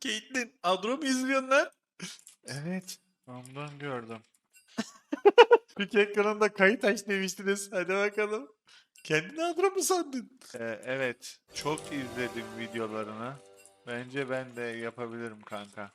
Caitlyn Adro mu izliyorsun lan? Evet. Ondan gördüm. Peki ekranında kayıt aç demiştiniz. Hadi bakalım. Kendini Adro mu sandın? Ee, evet. Çok izledim videolarını. Bence ben de yapabilirim kanka.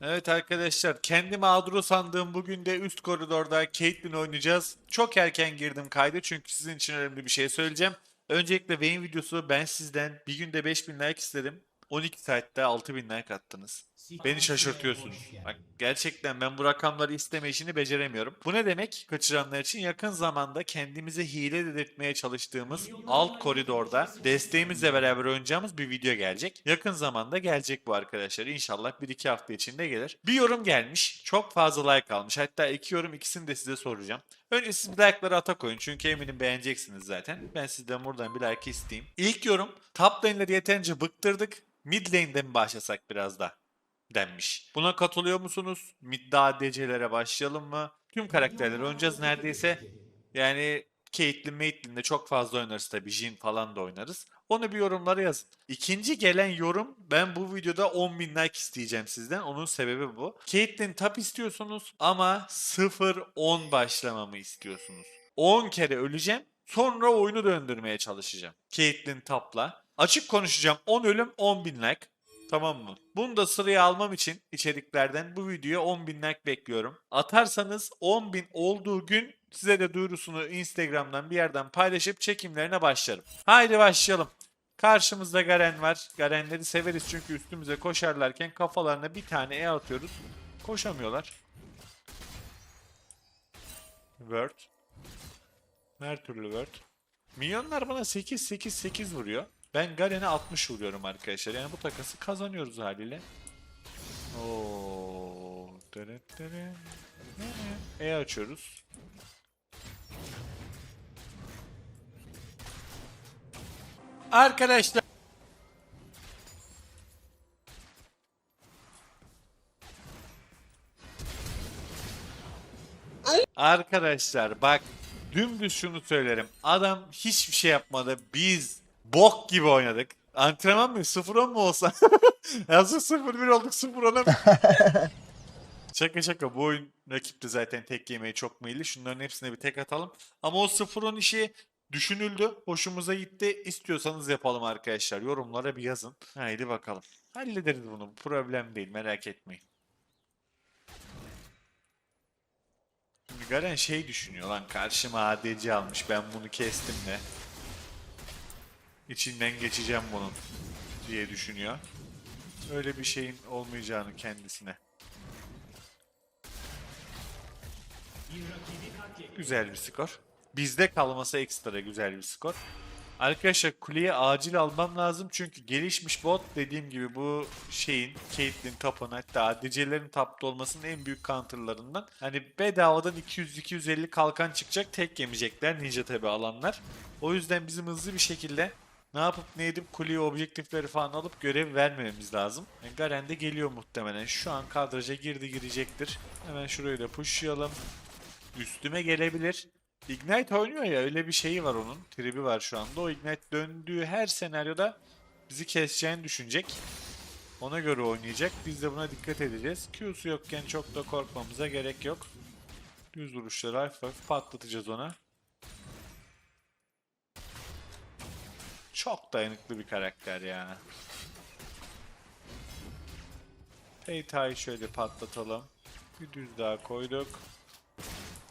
Evet arkadaşlar kendimi Adro sandığım bugün de üst koridorda Caitlyn oynayacağız. Çok erken girdim kayda çünkü sizin için önemli bir şey söyleyeceğim. Öncelikle Vayne videosu ben sizden bir günde 5000 like istedim. 12 saatte 6000 like attınız. Beni şaşırtıyorsunuz. Bak gerçekten ben bu rakamları isteme işini beceremiyorum. Bu ne demek? Kaçıranlar için yakın zamanda kendimize hile dedirtmeye çalıştığımız alt koridorda desteğimizle beraber oynayacağımız bir video gelecek. Yakın zamanda gelecek bu arkadaşlar. İnşallah 1-2 hafta içinde gelir. Bir yorum gelmiş. Çok fazla like almış. Hatta iki yorum ikisini de size soracağım. Önce siz like'ları ata koyun çünkü eminim beğeneceksiniz zaten. Ben sizden buradan bir like isteyeyim. İlk yorum top lane'leri yeterince bıktırdık. Mid lane'de mi başlasak biraz da? Denmiş. Buna katılıyor musunuz? Midde ADC'lere başlayalım mı? Tüm karakterleri oynayacağız neredeyse. Yani Caitlyn, Maitlin'de çok fazla oynarız tabii. Jhin falan da oynarız. Onu bir yorumlara yazın. İkinci gelen yorum ben bu videoda 10.000 like isteyeceğim sizden. Onun sebebi bu. Caitlyn tap istiyorsunuz ama 0-10 başlamamı istiyorsunuz. 10 kere öleceğim. Sonra oyunu döndürmeye çalışacağım. Caitlyn tapla. Açık konuşacağım. 10 ölüm 10.000 like. Tamam mı? Bunu da sıraya almam için içeriklerden bu videoya 10.000 like bekliyorum. Atarsanız 10.000 olduğu gün size de duyurusunu Instagram'dan bir yerden paylaşıp çekimlerine başlarım. Haydi başlayalım. Karşımızda Garen var. Garenleri severiz çünkü üstümüze koşarlarken kafalarına bir tane E atıyoruz. Koşamıyorlar. Word. Her türlü word. Milyonlar bana 8-8-8 vuruyor. Ben Garen'e 60 vuruyorum arkadaşlar. Yani bu takası kazanıyoruz haliyle. Oo. dere dere. E açıyoruz. Arkadaşlar Arkadaşlar bak dümdüz şunu söylerim. Adam hiçbir şey yapmadı. Biz bok gibi oynadık. Antrenman mı? 0-10 mu olsa? Yazık 0-1 olduk 0-10'a mı? şaka şaka bu oyun rakipti zaten tek yemeği çok meyilli. Şunların hepsine bir tek atalım. Ama o 0-10 işi düşünüldü. Hoşumuza gitti. İstiyorsanız yapalım arkadaşlar. Yorumlara bir yazın. Haydi bakalım. Hallederiz bunu. Problem değil merak etmeyin. Şimdi Garen şey düşünüyor lan karşıma ADC almış ben bunu kestim de. İçinden geçeceğim bunun diye düşünüyor. Öyle bir şeyin olmayacağını kendisine. Güzel bir skor. Bizde kalması ekstra güzel bir skor. Arkadaşlar kuleye acil almam lazım çünkü gelişmiş bot dediğim gibi bu şeyin Caitlyn tapın hatta ADC'lerin tapta olmasının en büyük counterlarından. Hani bedavadan 200-250 kalkan çıkacak tek yemeyecekler ninja tabi alanlar. O yüzden bizim hızlı bir şekilde ne yapıp ne edip kuleye objektifleri falan alıp görev vermememiz lazım. Yani Garen de geliyor muhtemelen. Şu an kadraja girdi girecektir. Hemen şurayı da pushlayalım. Üstüme gelebilir. Ignite oynuyor ya öyle bir şeyi var onun. Tribi var şu anda. O Ignite döndüğü her senaryoda bizi keseceğini düşünecek. Ona göre oynayacak. Biz de buna dikkat edeceğiz. Q'su yokken çok da korkmamıza gerek yok. Düz vuruşları hafif hafif patlatacağız ona. Çok dayanıklı bir karakter ya. Peyta'yı şöyle patlatalım. Bir düz daha koyduk.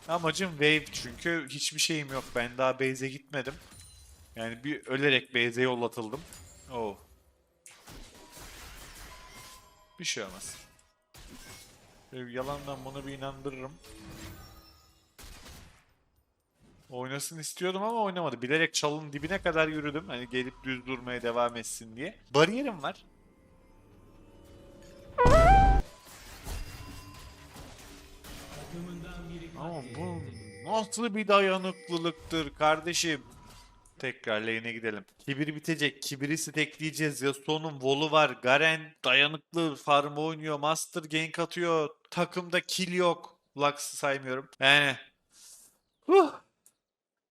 Amacım wave çünkü hiçbir şeyim yok. Ben daha base'e gitmedim. Yani bir ölerek base'e yollatıldım. Oo. Bir şey olmaz. Böyle yalandan bunu bir inandırırım. Oynasın istiyordum ama oynamadı. Bilerek çalın dibine kadar yürüdüm. Hani gelip düz durmaya devam etsin diye. Bariyerim var. Ama bu nasıl bir dayanıklılıktır kardeşim? Tekrar lane'e gidelim. Kibir bitecek. Kibiri stackleyeceğiz. Yasuo'nun volu var. Garen dayanıklı farm oynuyor. Master gank atıyor. Takımda kill yok. Lux'ı saymıyorum. Yani. Huh.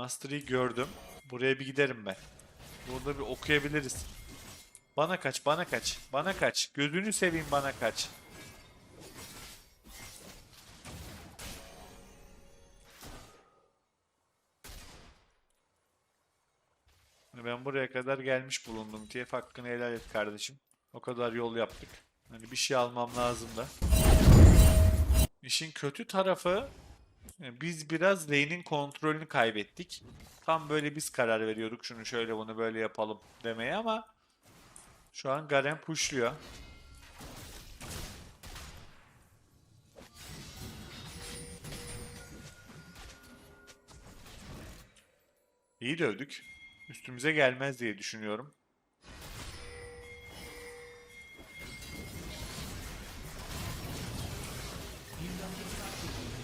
Mastery'i gördüm. Buraya bir giderim ben. Burada bir okuyabiliriz. Bana kaç, bana kaç, bana kaç. Gözünü seveyim bana kaç. Ben buraya kadar gelmiş bulundum. TF hakkını helal et kardeşim. O kadar yol yaptık. Hani bir şey almam lazım da. İşin kötü tarafı biz biraz lane'in kontrolünü kaybettik. Tam böyle biz karar veriyorduk şunu şöyle bunu böyle yapalım demeye ama şu an Garen pushluyor. İyi dövdük. Üstümüze gelmez diye düşünüyorum.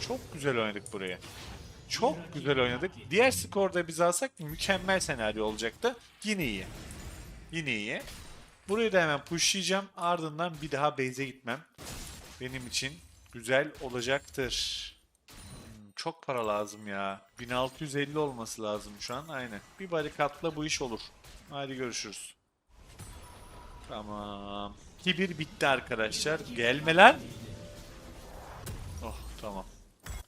Çok güzel oynadık buraya. Çok güzel oynadık. Diğer skorda biz alsak mükemmel senaryo olacaktı. Yine iyi. Yine iyi. Burayı da hemen pushlayacağım. Ardından bir daha base'e gitmem. Benim için güzel olacaktır. Hmm, Çok para lazım ya. 1650 olması lazım şu an. Aynen. Bir barikatla bu iş olur. Hadi görüşürüz. Tamam. Kibir bitti arkadaşlar. Gelme lan. Oh tamam.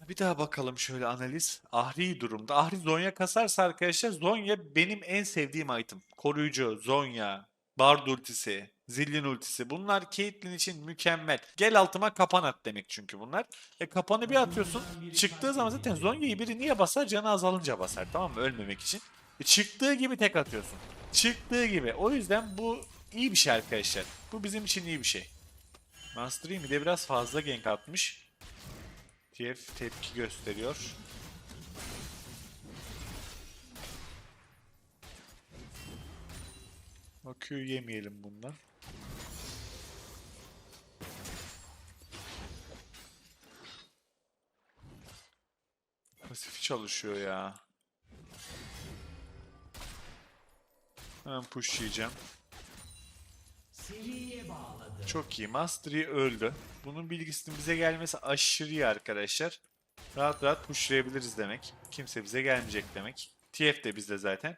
Bir daha bakalım şöyle analiz. Ahri durumda. Ahri Zonya kasarsa arkadaşlar Zonya benim en sevdiğim item. Koruyucu, Zonya, Bard ultisi, Zillion ultisi. Bunlar Caitlyn için mükemmel. Gel altıma kapan at demek çünkü bunlar. E kapanı bir atıyorsun. Çıktığı zaman zaten Zonya'yı biri niye basar? Canı azalınca basar tamam mı? Ölmemek için. E çıktığı gibi tek atıyorsun. Çıktığı gibi. O yüzden bu iyi bir şey arkadaşlar. Bu bizim için iyi bir şey. Master Yi de biraz fazla gank atmış. TF tepki gösteriyor. Q yemeyelim bundan. Pasif çalışıyor ya. Hemen pushlayacağım. Çok iyi. Mastery öldü. Bunun bilgisinin bize gelmesi aşırı iyi arkadaşlar. Rahat rahat pushlayabiliriz demek. Kimse bize gelmeyecek demek. TF de bizde zaten.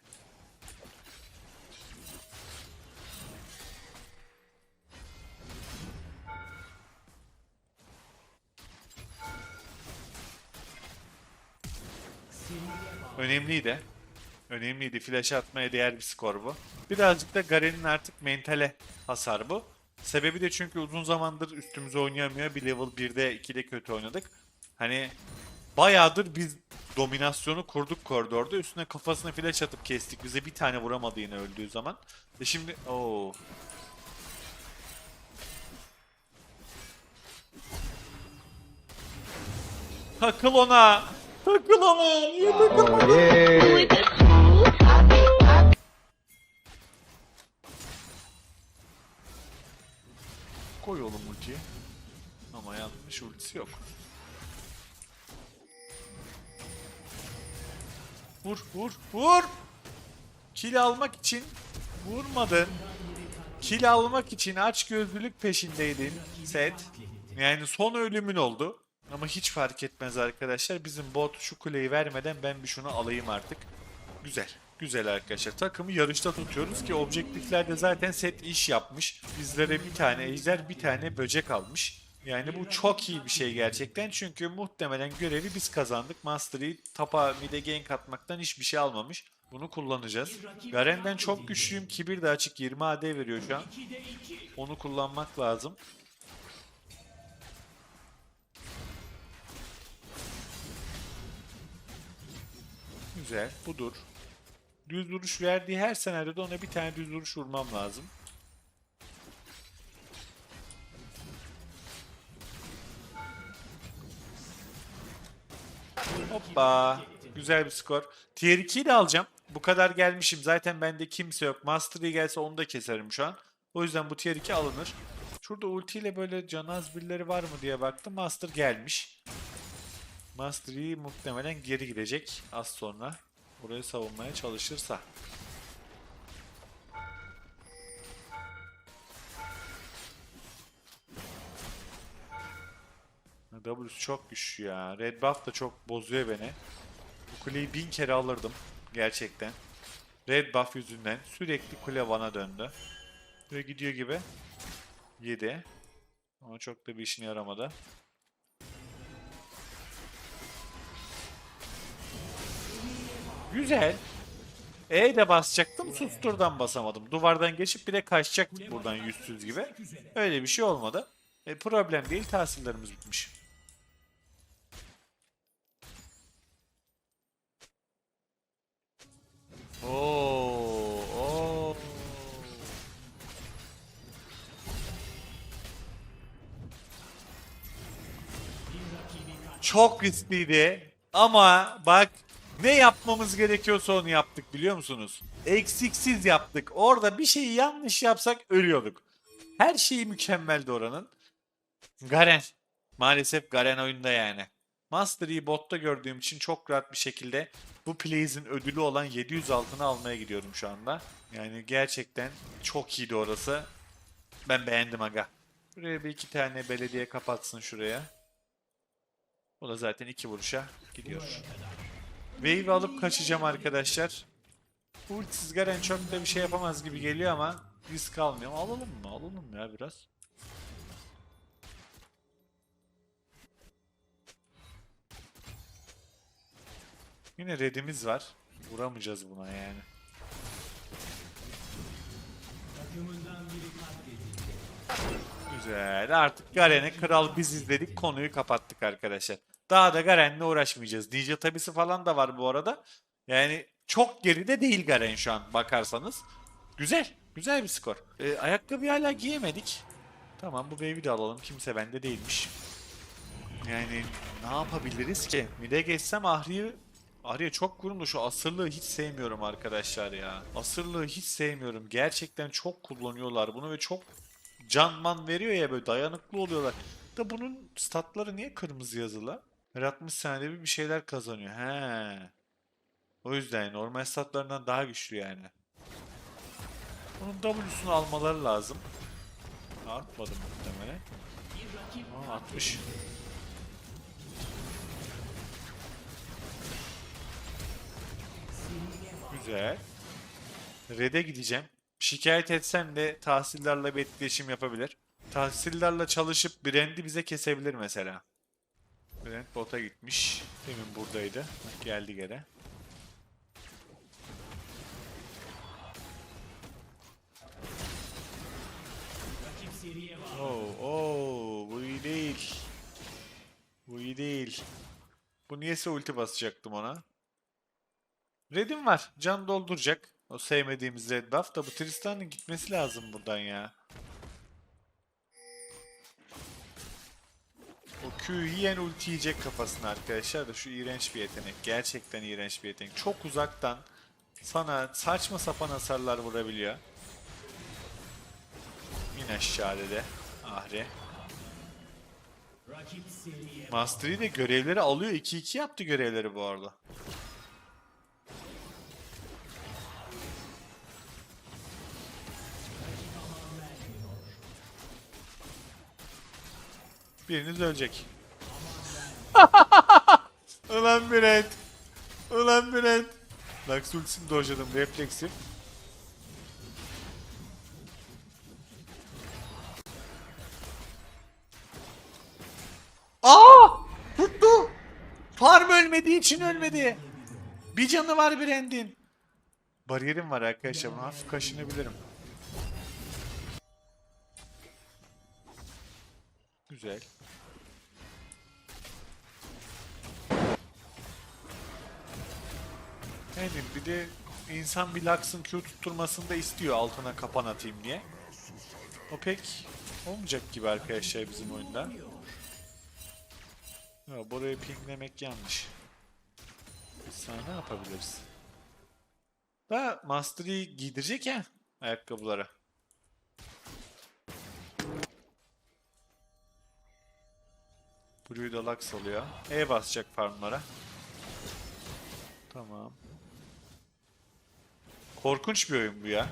Önemliydi. Önemliydi. Flash atmaya değer bir skor bu. Birazcık da Garen'in artık mentale hasar bu. Sebebi de çünkü uzun zamandır üstümüze oynayamıyor. Bir level 1'de 2'de kötü oynadık. Hani bayağıdır biz dominasyonu kurduk koridorda. Üstüne kafasına flash atıp kestik. Bize bir tane vuramadı yine öldüğü zaman. Ve şimdi oo. Takıl ona. Takıl ona. Niye takılmadın? Ultisi yok. Vur vur vur. Kill almak için vurmadın. Kill almak için aç gözlülük peşindeydin set. Yani son ölümün oldu. Ama hiç fark etmez arkadaşlar. Bizim bot şu kuleyi vermeden ben bir şunu alayım artık. Güzel. Güzel arkadaşlar. Takımı yarışta tutuyoruz ki objektiflerde zaten set iş yapmış. Bizlere bir tane ejder bir tane böcek almış. Yani bu çok iyi bir şey gerçekten. Çünkü muhtemelen görevi biz kazandık. Mastery tapa mide gank atmaktan hiçbir şey almamış. Bunu kullanacağız. Garen'den çok güçlüyüm. Kibir de açık 20 AD veriyor şu an. Onu kullanmak lazım. Güzel. Budur. Düz vuruş verdiği her senaryoda ona bir tane düz vuruş vurmam lazım. Hoppa. Güzel bir skor. Tier 2'yi de alacağım. Bu kadar gelmişim. Zaten bende kimse yok. Master Yi gelse onu da keserim şu an. O yüzden bu tier 2 alınır. Şurada ultiyle böyle canaz birileri var mı diye baktım. Master gelmiş. Master Yi muhtemelen geri gidecek az sonra. Burayı savunmaya çalışırsa. W's çok güçlü ya. Red buff da çok bozuyor beni. Bu kuleyi bin kere alırdım. Gerçekten. Red buff yüzünden sürekli kule bana döndü. Ve gidiyor gibi. 7. Ama çok da bir işine yaramadı. Güzel. E de basacaktım. Susturdan basamadım. Duvardan geçip bir de kaçacaktık buradan yüzsüz gibi. Öyle bir şey olmadı. E, problem değil. Tahsillerimiz bitmiş. Oo, oo. Çok riskliydi. Ama bak ne yapmamız gerekiyorsa onu yaptık biliyor musunuz? Eksiksiz yaptık. Orada bir şeyi yanlış yapsak ölüyorduk. Her şeyi mükemmeldi oranın. Garen. Maalesef Garen oyunda yani. Master Yi botta gördüğüm için çok rahat bir şekilde bu plays'in ödülü olan 700 altını almaya gidiyorum şu anda. Yani gerçekten çok iyiydi orası. Ben beğendim aga. Buraya bir iki tane belediye kapatsın şuraya. O da zaten iki vuruşa gidiyor. Wave alıp kaçacağım arkadaşlar. Ultisiz Garen çok da bir şey yapamaz gibi geliyor ama risk almıyorum. Alalım mı? Alalım ya biraz. Yine redimiz var. Vuramayacağız buna yani. Güzel. Artık Garen'e kral biz izledik. Konuyu kapattık arkadaşlar. Daha da Garen'le uğraşmayacağız. Ninja tabisi falan da var bu arada. Yani çok geride değil Garen şu an bakarsanız. Güzel. Güzel bir skor. Ee, ayakkabı hala giyemedik. Tamam bu wave'i de alalım. Kimse bende değilmiş. Yani ne yapabiliriz ki? Mide geçsem Ahri'yi Ahri'ye çok kurumlu. Şu asırlığı hiç sevmiyorum arkadaşlar ya. Asırlığı hiç sevmiyorum. Gerçekten çok kullanıyorlar bunu ve çok canman veriyor ya böyle dayanıklı oluyorlar. Da bunun statları niye kırmızı yazılı? Her 60 saniyede bir bir şeyler kazanıyor. He. O yüzden normal statlarından daha güçlü yani. Bunun W'sunu almaları lazım. Artmadı muhtemelen. Aa, 60. Güzel. Red'e gideceğim. Şikayet etsem de tahsillerle bir etkileşim yapabilir. Tahsillerle çalışıp Brand'i bize kesebilir mesela. Brand bota gitmiş. Demin buradaydı. Geldi geri. Oo, oo, bu iyi değil. Bu iyi değil. Bu niyeyse ulti basacaktım ona. Red'im var. Can dolduracak. O sevmediğimiz red buff da bu Tristan'ın gitmesi lazım buradan ya. O Q'yu yiyen ulti yiyecek kafasına arkadaşlar da şu iğrenç bir yetenek. Gerçekten iğrenç bir yetenek. Çok uzaktan sana saçma sapan hasarlar vurabiliyor. İn aşağı de Ahri. Mastery de görevleri alıyor. 2-2 yaptı görevleri bu arada. Biriniz ölecek. Ulan Brent. Ulan Brent. Lux ultisini dojladım refleksim. Aa! Tuttu. Farm ölmediği için ölmedi. Bir canı var Brand'in. Bariyerim var arkadaşlar. Bunu hafif kaşınabilirim. Güzel. Yani bir de insan bir Lux'ın Q tutturmasını da istiyor altına kapan atayım diye. O pek olmayacak gibi arkadaşlar bizim oyunda. Ya burayı pinglemek yanlış. Sana ne yapabiliriz? Da Master Yi giydirecek ya ayakkabılara. Blue'yu da Lux alıyor. E basacak farmlara. Tamam. Korkunç bir oyun bu ya.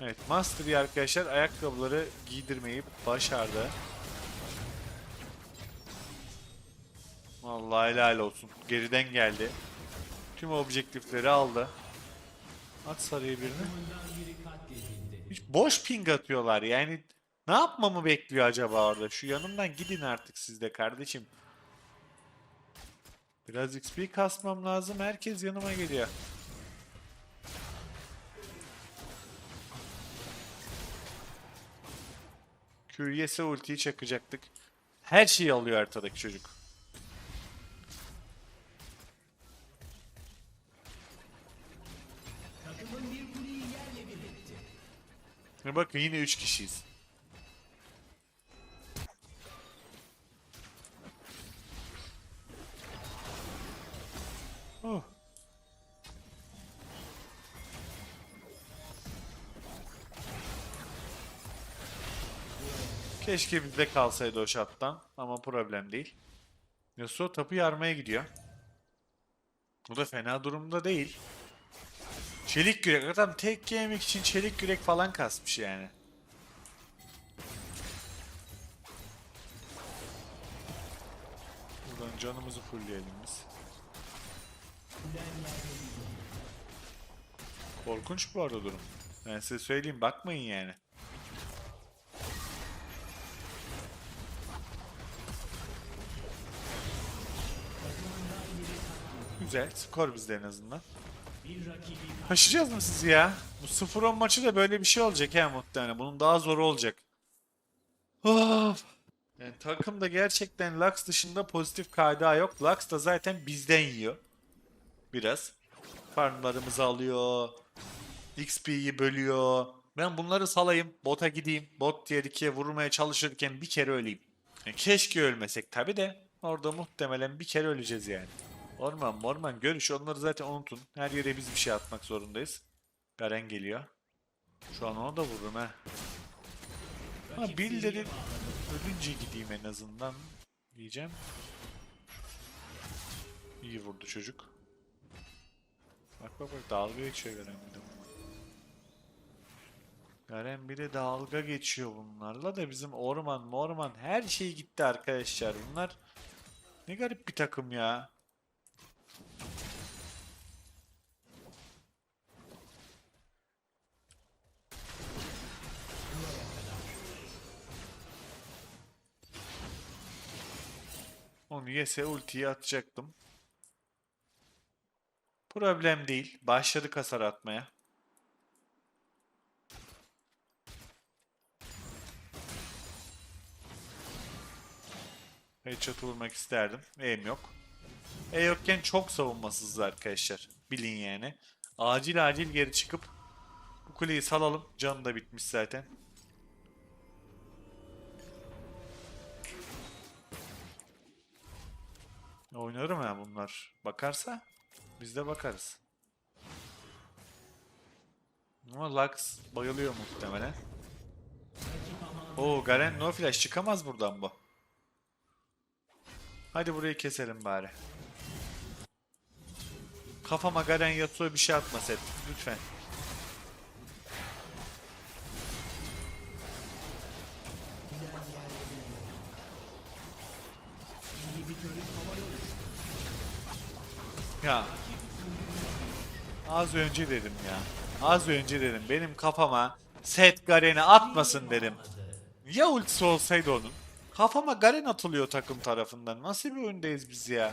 Evet Master Yi arkadaşlar ayakkabıları giydirmeyi başardı. Vallahi helal olsun. Geriden geldi. Tüm objektifleri aldı. At sarıya birini. Hiç boş ping atıyorlar yani. Ne yapmamı bekliyor acaba orada? Şu yanımdan gidin artık siz de kardeşim. Biraz XP kasmam lazım. Herkes yanıma geliyor. QES'e ultiyi çakacaktık. Her şeyi alıyor haritadaki çocuk. Bakın yine 3 kişiyiz. Keşke bizde kalsaydı o şattan ama problem değil. Yasuo tapı yarmaya gidiyor. Bu da fena durumda değil. Çelik yürek. Adam tek yemek için çelik yürek falan kasmış yani. Buradan canımızı fullleyelim biz. Korkunç bu arada durum. Ben size söyleyeyim bakmayın yani. Güzel. Skor bizde en azından. Taşıyacağız mı sizi ya? Bu 0-10 maçı da böyle bir şey olacak ya muhtemelen. Bunun daha zoru olacak. Of. Yani takımda gerçekten Lux dışında pozitif KDA yok. Lux da zaten bizden yiyor. Biraz. Farmlarımızı alıyor. XP'yi bölüyor. Ben bunları salayım. Bota gideyim. Bot diğer ikiye vurmaya çalışırken bir kere öleyim. Yani keşke ölmesek tabi de. Orada muhtemelen bir kere öleceğiz yani. Orman morman görüş onları zaten unutun. Her yere biz bir şey atmak zorundayız. Garen geliyor. Şu an onu da vururum ha. Ha birileri ölünce gideyim en azından diyeceğim. İyi vurdu çocuk. Bak bak bak dalga geçiyor Garen bir de. Garen bir de dalga geçiyor bunlarla da bizim orman morman her şey gitti arkadaşlar. Bunlar ne garip bir takım ya. Onu yese ultiyi atacaktım. Problem değil. Başladık hasar atmaya. Headshot vurmak isterdim. Eğim yok. E yokken çok savunmasız arkadaşlar. Bilin yani. Acil acil geri çıkıp bu kuleyi salalım. Canı da bitmiş zaten. Oynarım ya bunlar. Bakarsa biz de bakarız. Ama Lux bayılıyor muhtemelen. Oo Garen no flash çıkamaz buradan bu. Hadi burayı keselim bari. Kafama Garen Yasuo bir şey atma set. Lütfen. Ya. Az önce dedim ya. Az önce dedim. Benim kafama set Garen'i atmasın dedim. Ya ultisi olsaydı onun? Kafama Garen atılıyor takım tarafından. Nasıl bir oyundayız biz ya?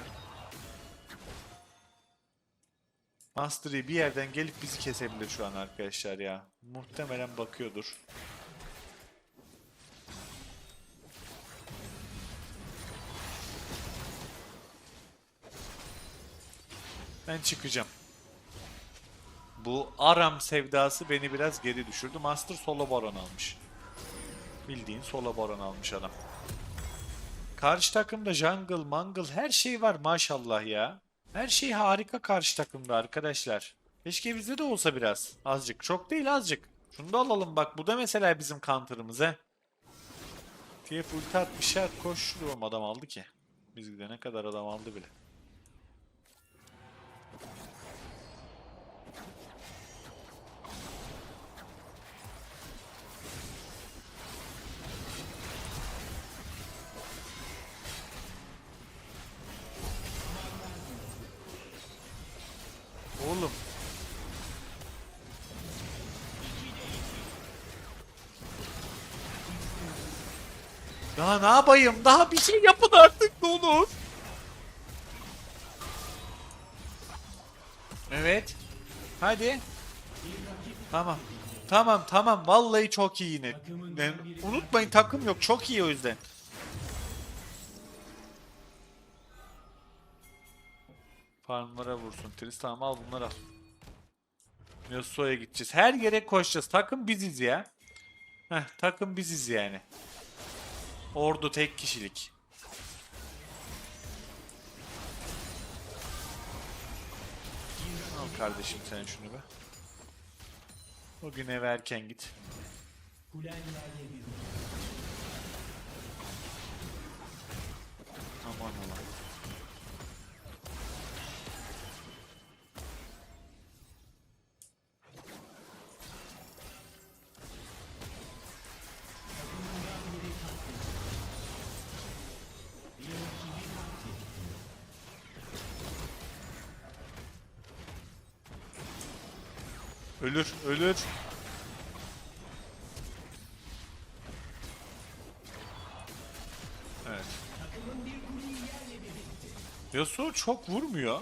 Mastery bir yerden gelip bizi kesebilir şu an arkadaşlar ya. Muhtemelen bakıyordur. Ben çıkacağım. Bu Aram sevdası beni biraz geri düşürdü. Master solo baron almış. Bildiğin solo baron almış adam. Karşı takımda jungle, mangle her şey var maşallah ya. Her şey harika karşı takımda arkadaşlar. Keşke bizde de olsa biraz. Azıcık. Çok değil azıcık. Şunu da alalım bak. Bu da mesela bizim counter'ımız he. TF ulti atmışlar. Koşuyorum adam aldı ki. Biz gidene kadar adam aldı bile. Daha ne yapayım? Daha bir şey yapın artık ne olur. Evet. Hadi. Tamam. Tamam tamam. Vallahi çok iyi yine. Yani unutmayın takım yok. Çok iyi o yüzden. Farmlara vursun. Tristan al bunları al. Yasuo'ya gideceğiz. Her yere koşacağız. Takım biziz ya. Heh, takım biziz yani. Ordu tek kişilik. Al kardeşim sen şunu be. Bugün eve erken git. Aman aman. Ölür, ölür. Yasuo çok vurmuyor.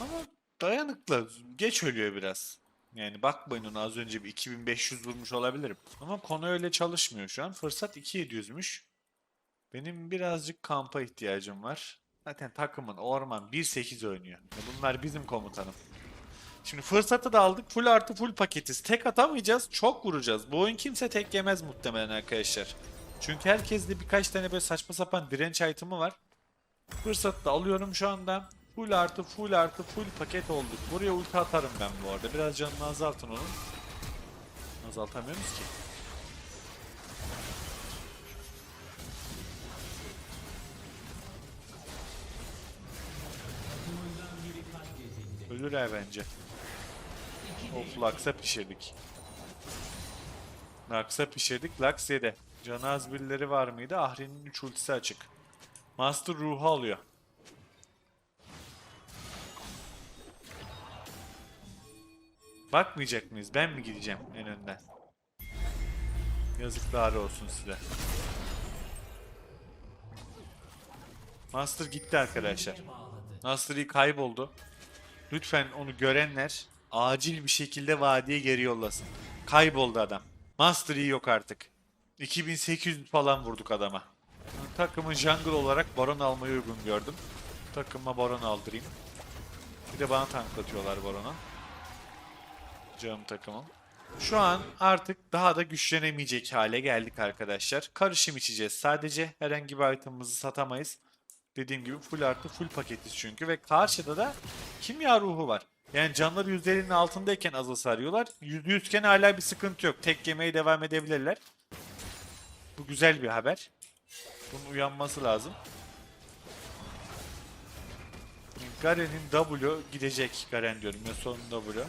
Ama dayanıklı. Geç ölüyor biraz. Yani bakmayın ona az önce bir 2500 vurmuş olabilirim. Ama konu öyle çalışmıyor şu an. Fırsat 2700'müş. Benim birazcık kampa ihtiyacım var. Zaten takımın orman 1.8 oynuyor. Bunlar bizim komutanım. Şimdi fırsatı da aldık. Full artı full paketiz. Tek atamayacağız. Çok vuracağız. Bu oyun kimse tek yemez muhtemelen arkadaşlar. Çünkü herkeste birkaç tane böyle saçma sapan direnç item'ı var. Fırsatı da alıyorum şu anda. Full artı full artı full paket olduk. Buraya ulti atarım ben bu arada. Biraz canını azaltın onun. Azaltamıyoruz ki. Ölür ha bence. Of Lux'a pişirdik. Lux'a pişirdik. Lux yedi. Canı az birileri var mıydı? Ahri'nin 3 ultisi açık. Master ruhu alıyor. Bakmayacak mıyız? Ben mi gideceğim en önden? Yazıklar olsun size. Master gitti arkadaşlar. Master kayboldu. Lütfen onu görenler acil bir şekilde vadiye geri yollasın. Kayboldu adam. Master Yi yok artık. 2800 falan vurduk adama. Takımın jungle olarak baron almayı uygun gördüm. Takıma baron aldırayım. Bir de bana tanklatıyorlar barona. Canım takımım. Şu an artık daha da güçlenemeyecek hale geldik arkadaşlar. Karışım içeceğiz. Sadece herhangi bir itemimizi satamayız. Dediğim gibi full artı full paketiz çünkü ve karşıda da kimya ruhu var. Yani canları %50'nin altındayken az hasar yiyorlar. %100 iken hala bir sıkıntı yok. Tek yemeye devam edebilirler. Bu güzel bir haber. Bunun uyanması lazım. Garen'in W gidecek. Garen diyorum. Yasuo'nun W.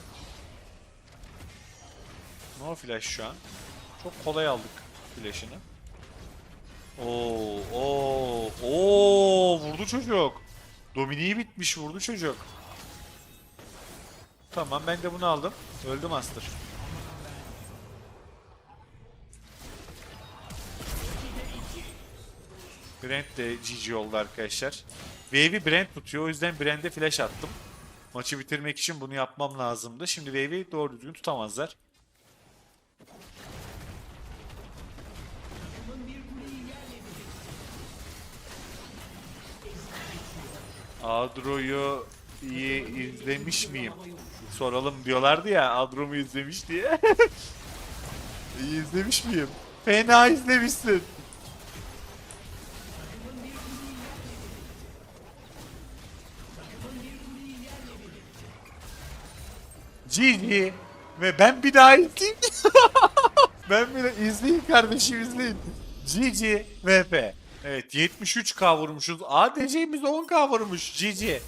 No flash şu an. Çok kolay aldık flash'ını. Oo, oo, oo, vurdu çocuk. Domini'yi bitmiş vurdu çocuk. Tamam ben de bunu aldım. Öldü Master. Brent de GG oldu arkadaşlar. Wave'i Brent tutuyor o yüzden Brent'e flash attım. Maçı bitirmek için bunu yapmam lazımdı. Şimdi Wave'i doğru düzgün tutamazlar. Adro'yu iyi izlemiş miyim? soralım diyorlardı ya Adrom'u izlemiş diye. İyi izlemiş miyim? Fena izlemişsin. GG. Ve ben bir daha izleyeyim. ben bir daha izleyin kardeşim izleyin. GG VP. Evet 73 kavurmuşuz. ADC'miz 10 kavurmuş. GG.